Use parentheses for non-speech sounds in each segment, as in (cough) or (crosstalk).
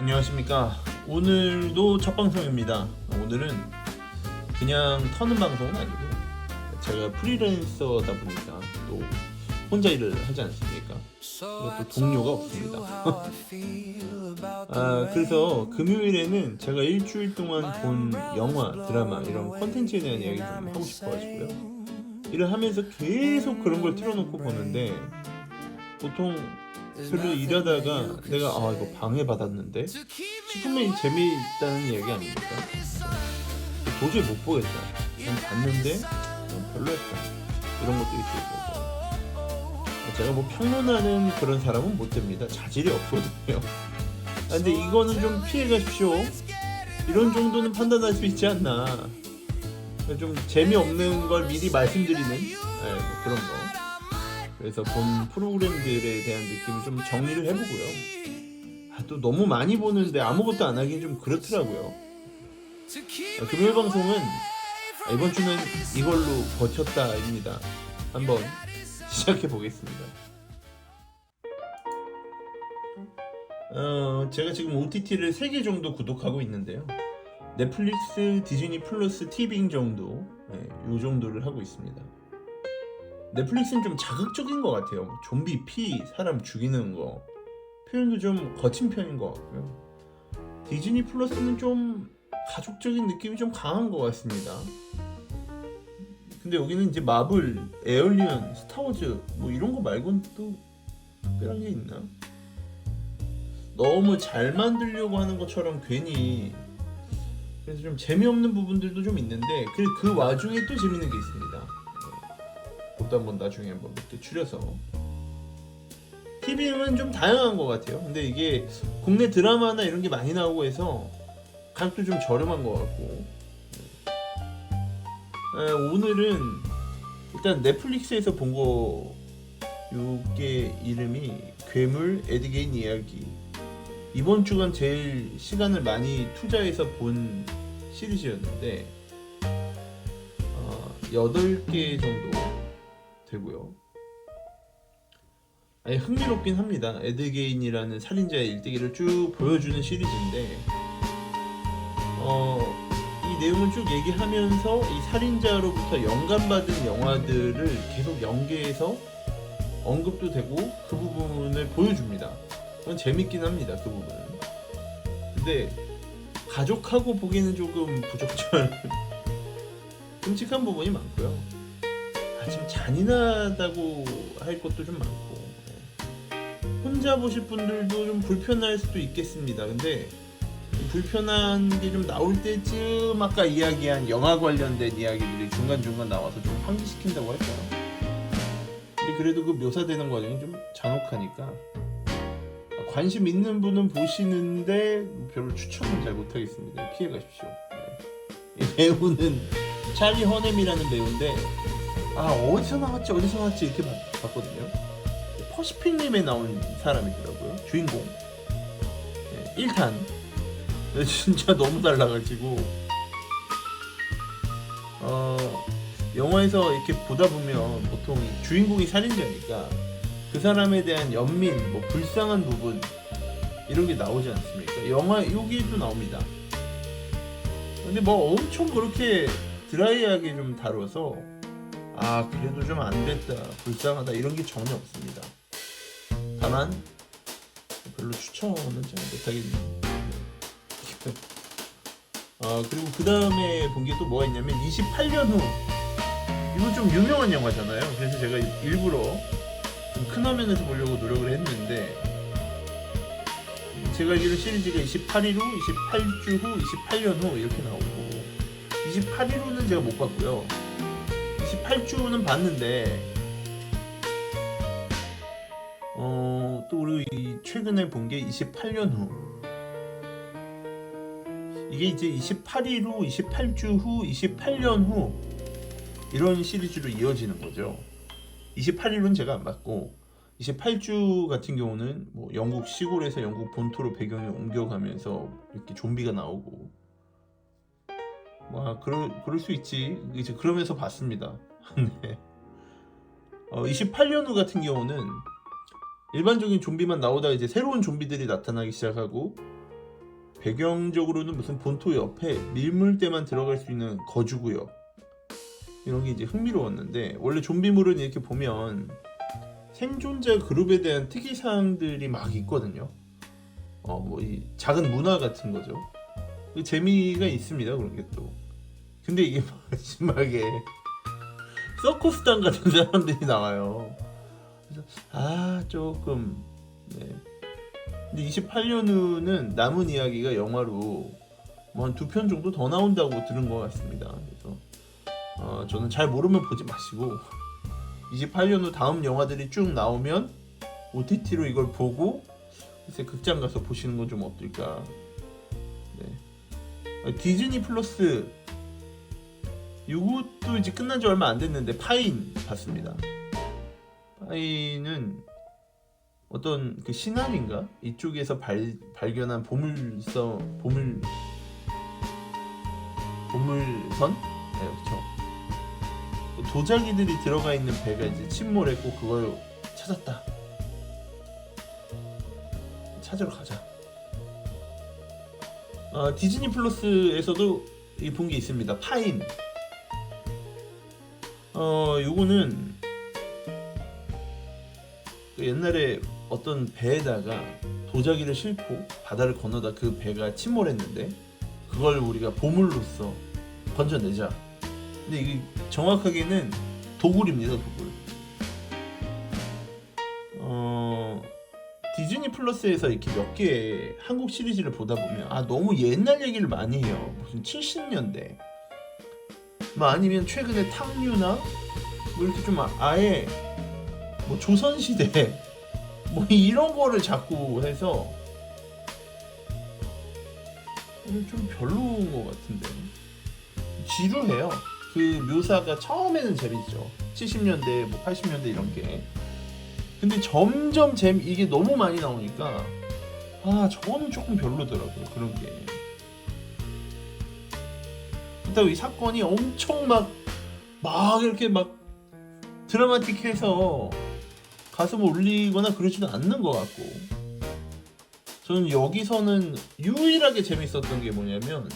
안녕하십니까. 오늘도 첫 방송입니다. 오늘은 그냥 터는 방송은 아니고 제가 프리랜서다 보니까 또 혼자 일을 하지 않습니까? 그리고 또 동료가 없습니다. (laughs) 아, 그래서 금요일에는 제가 일주일 동안 본 영화, 드라마 이런 컨텐츠에 대한 이야기 좀 하고 싶어가지고요. 일을 하면서 계속 그런 걸 틀어놓고 보는데 보통 별로 일하다가 내가 아 이거 방해받았는데 싶으면 재미있다는 얘기 아닙니까? 도저히 못 보겠다. 그냥 봤는데 어, 별로였다. 이런 것도 있을 거고. 제가 뭐 평론하는 그런 사람은 못 됩니다. 자질이 없거든요. 아, 근데 이거는 좀 피해 가십시오. 이런 정도는 판단할 수 있지 않나. 좀 재미없는 걸 미리 말씀드리는 네, 뭐 그런 거. 그래서 본 프로그램들에 대한 느낌을 좀 정리를 해보고요. 아, 또 너무 많이 보는데 아무것도 안 하긴 좀 그렇더라고요. 아, 금요일 방송은 아, 이번 주는 이걸로 버텼다입니다. 한번 시작해 보겠습니다. 어, 제가 지금 OTT를 3개 정도 구독하고 있는데요. 넷플릭스, 디즈니 플러스, 티빙 정도, 네, 요 정도를 하고 있습니다. 넷플릭스는 좀 자극적인 것 같아요. 뭐 좀비 피, 사람 죽이는 거 표현도 좀 거친 편인 것 같고요. 디즈니 플러스는 좀 가족적인 느낌이 좀 강한 것 같습니다. 근데 여기는 이제 마블, 에얼리언, 스타워즈 뭐 이런 거 말고는 또 특별한 게 있나? 너무 잘 만들려고 하는 것처럼 괜히 그래서 좀 재미없는 부분들도 좀 있는데 그, 그 와중에 또 재밌는 게 있습니다. 그것도 한번 나중에 한번 몇 개 추려서. TV는 좀 다양한 것 같아요. 근데 이게 국내 드라마나 이런 게 많이 나오고 해서 가격도 좀 저렴한 것 같고. 에, 오늘은 일단 넷플릭스에서 본 거 요게 이름이 괴물 에드게인 이야기. 이번 주간 제일 시간을 많이 투자해서 본 시리즈였는데 어, 8개 정도 되고요. 아니, 흥미롭긴 합니다. 에드게인이라는 살인자의 일대기를 쭉 보여주는 시리즈인데 어, 이 내용을 쭉 얘기하면서 이 살인자로부터 영감받은 영화들을 계속 연계해서 언급도 되고 그 부분을 보여줍니다. 그건 재밌긴 합니다. 그 부분은. 근데 가족하고 보기에는 조금 부적절 (laughs) 끔찍한 부분이 많고요. 아, 좀 잔인하다고 할 것도 좀 많고 네. 혼자 보실 분들도 좀 불편할 수도 있겠습니다. 근데 불편한 게 좀 나올 때쯤 아까 이야기한 영화 관련된 이야기들이 중간중간 나와서 좀 환기시킨다고 할까요? 근데 그래도 그 묘사되는 과정이 좀 잔혹하니까 관심 있는 분은 보시는데 별로 추천은 잘 못하겠습니다. 피해 가십시오. 네. 이 배우는 찰리 허넴이라는 배우인데 아 어디서 나왔지 어디서 나왔지 이렇게 봤- 봤거든요. 퍼시픽님에 나온 사람이더라고요. 주인공. 네, 1탄. 진짜 너무 달라가지고 어 영화에서 이렇게 보다 보면 보통 이 주인공이 살인자니까 그 사람에 대한 연민, 뭐 불쌍한 부분 이런 게 나오지 않습니까? 영화 여기도 나옵니다. 근데 뭐 엄청 그렇게 드라이하게 좀 다뤄서 아 그래도 좀 안 됐다, 불쌍하다 이런 게 전혀 없습니다. 다만 별로 추천은 잘 못하겠네요. (laughs) 아 그리고 그 다음에 본 게 또 뭐가 있냐면 28년 후 이거 좀 유명한 영화잖아요. 그래서 제가 일부러 좀 큰 화면에서 보려고 노력을 했는데 제가 알기로 시리즈가 28일 후, 28주 후, 28년 후 이렇게 나오고 28일 후는 제가 못 봤고요. 28주는 봤는데 어, 또 우리 이 최근에 본 게 28년 후 이게 이제 28일 후, 28주 후, 28년 후 이런 시리즈로 이어지는 거죠. 28일은 제가 안 봤고 28주 같은 경우는 뭐 영국 시골에서 영국 본토로 배경을 옮겨가면서 이렇게 좀비가 나오고 뭐 그럴 그럴 수 있지 이제 그러면서 봤습니다. (laughs) 네. 어, 28년 후 같은 경우는 일반적인 좀비만 나오다가 이제 새로운 좀비들이 나타나기 시작하고 배경적으로는 무슨 본토 옆에 밀물대만 들어갈 수 있는 거주구역 이런 게 이제 흥미로웠는데 원래 좀비물은 이렇게 보면 생존자 그룹에 대한 특이사항들이 막 있거든요. 어 뭐 이 작은 문화 같은 거죠. 그 재미가 있습니다 그런 게 또. 근데 이게 (laughs) 마지막에 서커스단 같은 사람들이 나와요. 아 조금 네. 근데 28년 후는 남은 이야기가 영화로 뭐 한 두 편 정도 더 나온다고 들은 것 같습니다. 그래서 어, 저는 잘 모르면 보지 마시고 28년 후 다음 영화들이 쭉 나오면 OTT로 이걸 보고 글쎄 극장 가서 보시는 건 좀 어떨까. 디즈니 플러스. 이것도 이제 끝난 지 얼마 안 됐는데 파인 봤습니다. 파인은 어떤 그 신안인가? 이쪽에서 발, 발견한 보물서 보물 보물선? 네 그렇죠. 도자기들이 들어가 있는 배가 이제 침몰했고 그걸 찾았다. 찾으러 가자 어, 디즈니 플러스에서도 본 게 있습니다 파인 어 요거는 그 옛날에 어떤 배에다가 도자기를 싣고 바다를 건너다 그 배가 침몰했는데 그걸 우리가 보물로서 건져내자. 근데 이게 정확하게는 도굴입니다, 도굴. 디즈니 플러스에서 이렇게 몇 개 한국 시리즈를 보다 보면 아 너무 옛날 얘기를 많이 해요. 무슨 70년대. 뭐 아니면 최근에 탕류나? 뭐 이렇게 좀 아- 아예 뭐 조선시대. (laughs) 뭐 이런 거를 자꾸 해서 좀 별로인 것 같은데. 지루해요. 그 묘사가 처음에는 재밌죠. 70년대 뭐 80년대 이런 게 근데 점점 재미 이게 너무 많이 나오니까 아 저거는 조금 별로더라고요 그런 게. 그렇다고 이 사건이 엄청 막 막 이렇게 막 드라마틱해서 가슴 올리거나 그러지는 않는 것 같고. 저는 여기서는 유일하게 재밌었던 게 뭐냐면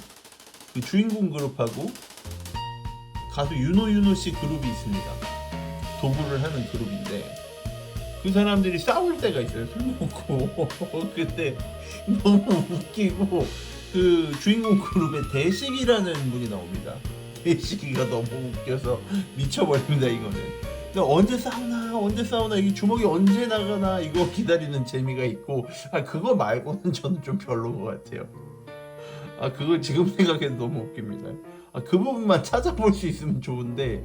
그 주인공 그룹하고 가수 윤호 윤호 씨 그룹이 있습니다. 도구를 하는 그룹인데 그 사람들이 싸울 때가 있어요. 술 먹고. (laughs) 그때 너무 웃기고. 그 주인공 그룹의 대식이라는 분이 나옵니다. 대식이가 너무 웃겨서 미쳐버립니다 이거는. 근데 언제 싸우나? 언제 싸우나? 이게 주먹이 언제 나가나? 이거 기다리는 재미가 있고. 아 그거 말고는 저는 좀 별로인 것 같아요. 아 그걸 지금 생각해도 너무 웃깁니다. 아 그 부분만 찾아볼 수 있으면 좋은데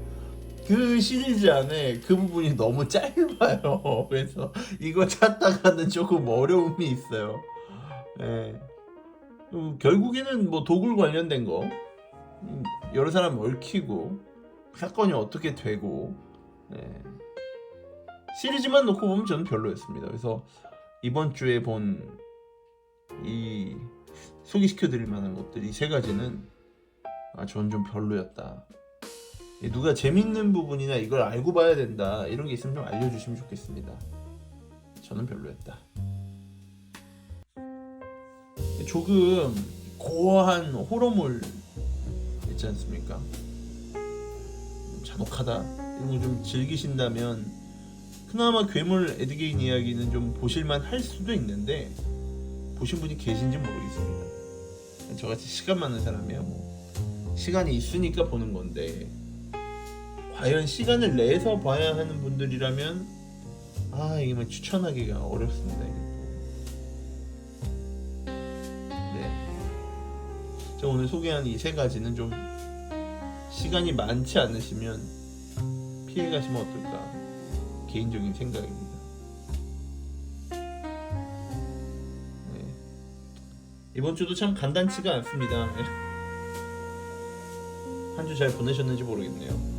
그 시리즈 안에 그 부분이 너무 짧아요 (laughs) 그래서 이거 찾다가는 조금 어려움이 있어요 예. 음, 결국에는 뭐 도굴 관련된 거 음, 여러 사람 얽히고 사건이 어떻게 되고 네. 시리즈만 놓고 보면 저는 별로였습니다. 그래서 이번 주에 본 이 소개시켜 드릴 만한 것들 이 세 가지는 아 저는 좀 별로였다. 예, 누가 재밌는 부분이나 이걸 알고 봐야 된다 이런 게 있으면 좀 알려주시면 좋겠습니다. 저는 별로였다. 조금 고어한 호러물 있지 않습니까? 잔혹하다 이런 거 좀 즐기신다면 그나마 괴물 에드게인 이야기는 좀 보실만 할 수도 있는데 보신 분이 계신지 모르겠습니다. 저같이 시간 많은 사람이야 뭐 시간이 있으니까 보는 건데 과연 시간을 내서 봐야 하는 분들이라면 아 이게 뭐 추천하기가 어렵습니다. 네. 제가 오늘 소개한 이 세 가지는 좀 시간이 많지 않으시면 피해 가시면 어떨까 개인적인 생각입니다. 네. 이번 주도 참 간단치가 않습니다. (laughs) 한 주 잘 보내셨는지 모르겠네요.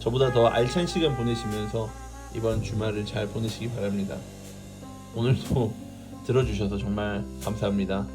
저보다 더 알찬 시간 보내시면서 이번 주말을 잘 보내시기 바랍니다. 오늘도 들어주셔서 정말 감사합니다.